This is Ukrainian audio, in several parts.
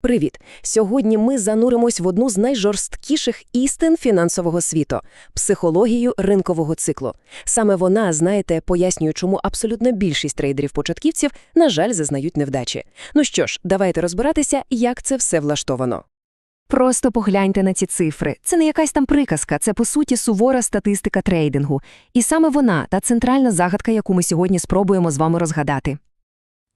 Привіт! Сьогодні ми зануримось в одну з найжорсткіших істин фінансового світу – психологію ринкового циклу. Саме вона, знаєте, пояснює, чому абсолютно більшість трейдерів-початківців, на жаль, зазнають невдачі. Ну що ж, давайте розбиратися, як це все влаштовано. Просто погляньте на ці цифри. Це не якась там приказка, це по суті сувора статистика трейдингу. І саме вона та центральна загадка, яку ми сьогодні спробуємо з вами розгадати.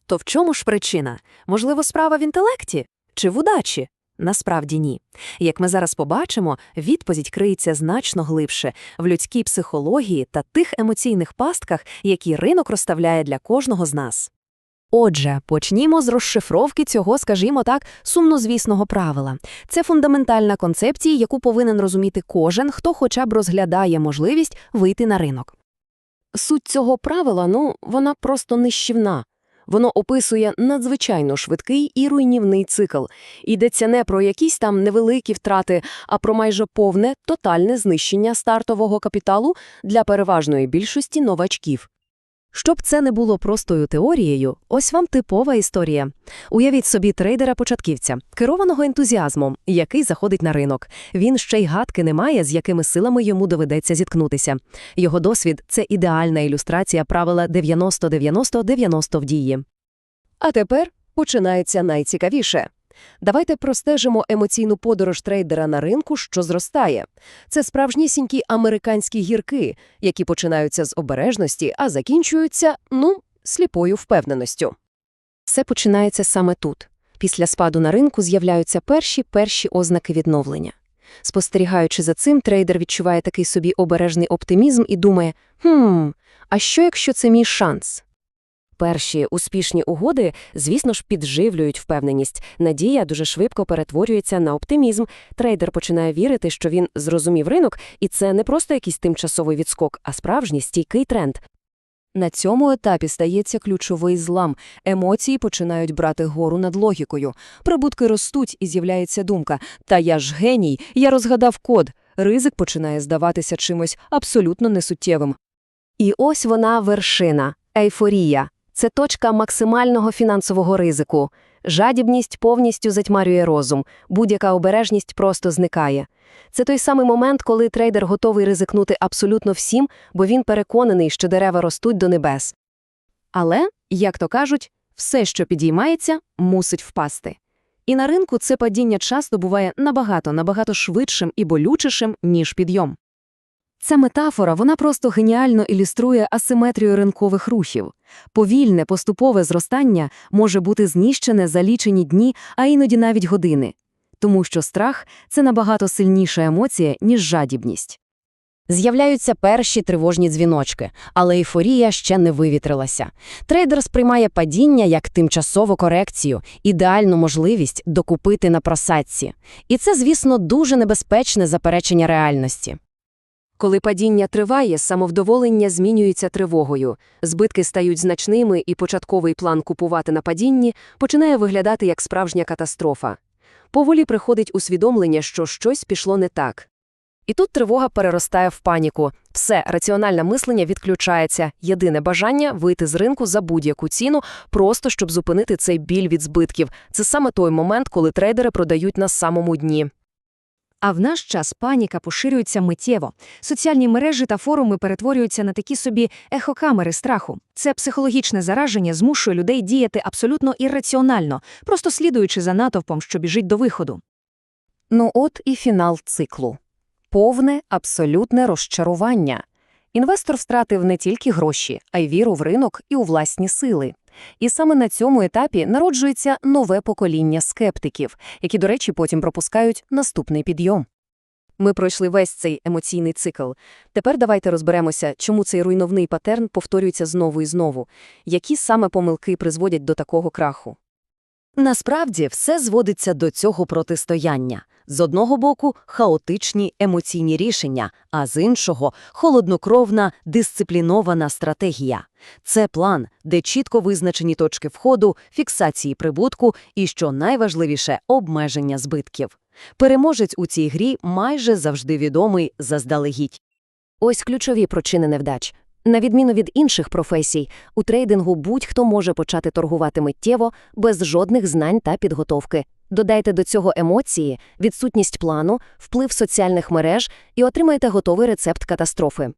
То в чому ж причина? Можливо, справа в інтелекті? Чи в удачі? Насправді ні. Як ми зараз побачимо, відповідь криється значно глибше в людській психології та тих емоційних пастках, які ринок розставляє для кожного з нас. Отже, почнімо з розшифровки цього, скажімо так, сумнозвісного правила. Це фундаментальна концепція, яку повинен розуміти кожен, хто хоча б розглядає можливість вийти на ринок. Суть цього правила, ну, вона просто нищівна. Воно описує надзвичайно швидкий і руйнівний цикл. Йдеться не про якісь там невеликі втрати, а про майже повне, тотальне знищення стартового капіталу для переважної більшості новачків. Щоб це не було простою теорією, ось вам типова історія. Уявіть собі трейдера-початківця, керованого ентузіазмом, який заходить на ринок. Він ще й гадки не має, з якими силами йому доведеться зіткнутися. Його досвід – це ідеальна ілюстрація правила 90-90-90 в дії. А тепер починається найцікавіше. Давайте простежимо емоційну подорож трейдера на ринку, що зростає. Це справжнісінькі американські гірки, які починаються з обережності, а закінчуються, ну, сліпою впевненістю. Все починається саме тут. Після спаду на ринку з'являються перші перші ознаки відновлення. Спостерігаючи за цим, трейдер відчуває такий собі обережний оптимізм і думає: «Хм, а що якщо це мій шанс? Перші успішні угоди, звісно ж, підживлюють впевненість. Надія дуже швидко перетворюється на оптимізм. Трейдер починає вірити, що він зрозумів ринок, і це не просто якийсь тимчасовий відскок, а справжній стійкий тренд. На цьому етапі стається ключовий злам. Емоції починають брати гору над логікою. Прибутки ростуть і з'являється думка «Та я ж геній, я розгадав код». Ризик починає здаватися чимось абсолютно несуттєвим. І ось вона вершина – ейфорія. Це точка максимального фінансового ризику. Жадібність повністю затьмарює розум, будь-яка обережність просто зникає. Це той самий момент, коли трейдер готовий ризикнути абсолютно всім, бо він переконаний, що дерева ростуть до небес. Але, як то кажуть, все, що підіймається, мусить впасти. І на ринку це падіння часто буває набагато, набагато швидшим і болючішим, ніж підйом. Ця метафора вона просто геніально ілюструє асиметрію ринкових рухів. Повільне, поступове зростання може бути знищене за лічені дні, а іноді навіть години. Тому що страх це набагато сильніша емоція, ніж жадібність. З'являються перші тривожні дзвіночки, але ейфорія ще не вивітрилася. Трейдер сприймає падіння як тимчасову корекцію, ідеальну можливість докупити на просадці. І це, звісно, дуже небезпечне заперечення реальності. Коли падіння триває, самовдоволення змінюється тривогою, збитки стають значними і початковий план купувати на падінні починає виглядати як справжня катастрофа. Поволі приходить усвідомлення, що щось пішло не так. І тут тривога переростає в паніку. Все, раціональне мислення відключається, єдине бажання вийти з ринку за будь-яку ціну, просто щоб зупинити цей біль від збитків. Це саме той момент, коли трейдери продають на самому дні. А в наш час паніка поширюється миттєво. Соціальні мережі та форуми перетворюються на такі собі ехокамери страху. Це психологічне зараження змушує людей діяти абсолютно ірраціонально, просто слідуючи за натовпом, що біжить до виходу. Ну от і фінал циклу. Повне, абсолютне розчарування. Інвестор втратив не тільки гроші, а й віру в ринок і у власні сили. І саме на цьому етапі народжується нове покоління скептиків, які, до речі, потім пропускають наступний підйом. Ми пройшли весь цей емоційний цикл. Тепер давайте розберемося, чому цей руйновний патерн повторюється знову і знову, які саме помилки призводять до такого краху. Насправді все зводиться до цього протистояння. З одного боку хаотичні емоційні рішення, а з іншого холоднокровна дисциплінована стратегія. Це план, де чітко визначені точки входу, фіксації прибутку і, що найважливіше, обмеження збитків. Переможець у цій грі майже завжди відомий заздалегідь. Ось ключові причини невдач. На відміну від інших професій, у трейдингу будь-хто може почати торгувати миттєво, без жодних знань та підготовки. Додайте до цього емоції, відсутність плану, вплив соціальних мереж і отримаєте готовий рецепт катастрофи.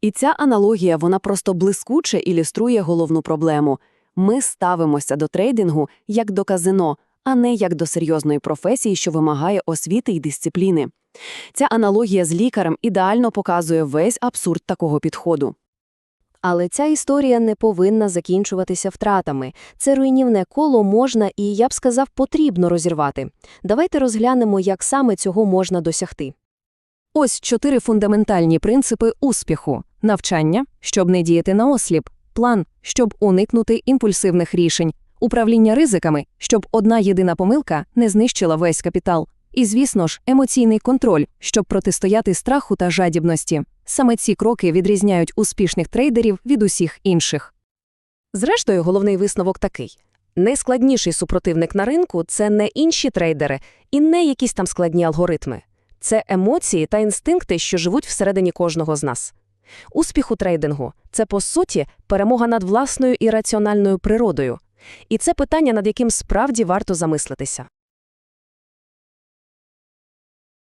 І ця аналогія, вона просто блискуче ілюструє головну проблему. Ми ставимося до трейдингу як до казино, а не як до серйозної професії, що вимагає освіти й дисципліни. Ця аналогія з лікарем ідеально показує весь абсурд такого підходу. Але ця історія не повинна закінчуватися втратами. Це руйнівне коло можна і, я б сказав, потрібно розірвати. Давайте розглянемо, як саме цього можна досягти. Ось чотири фундаментальні принципи успіху: навчання, щоб не діяти наосліп, план, щоб уникнути імпульсивних рішень, управління ризиками, щоб одна єдина помилка не знищила весь капітал. І, звісно ж, емоційний контроль, щоб протистояти страху та жадібності. Саме ці кроки відрізняють успішних трейдерів від усіх інших. Зрештою, головний висновок такий. Найскладніший супротивник на ринку – це не інші трейдери і не якісь там складні алгоритми. Це емоції та інстинкти, що живуть всередині кожного з нас. Успіх у трейдингу – це, по суті, перемога над власною ірраціональною природою. І це питання, над яким справді варто замислитися.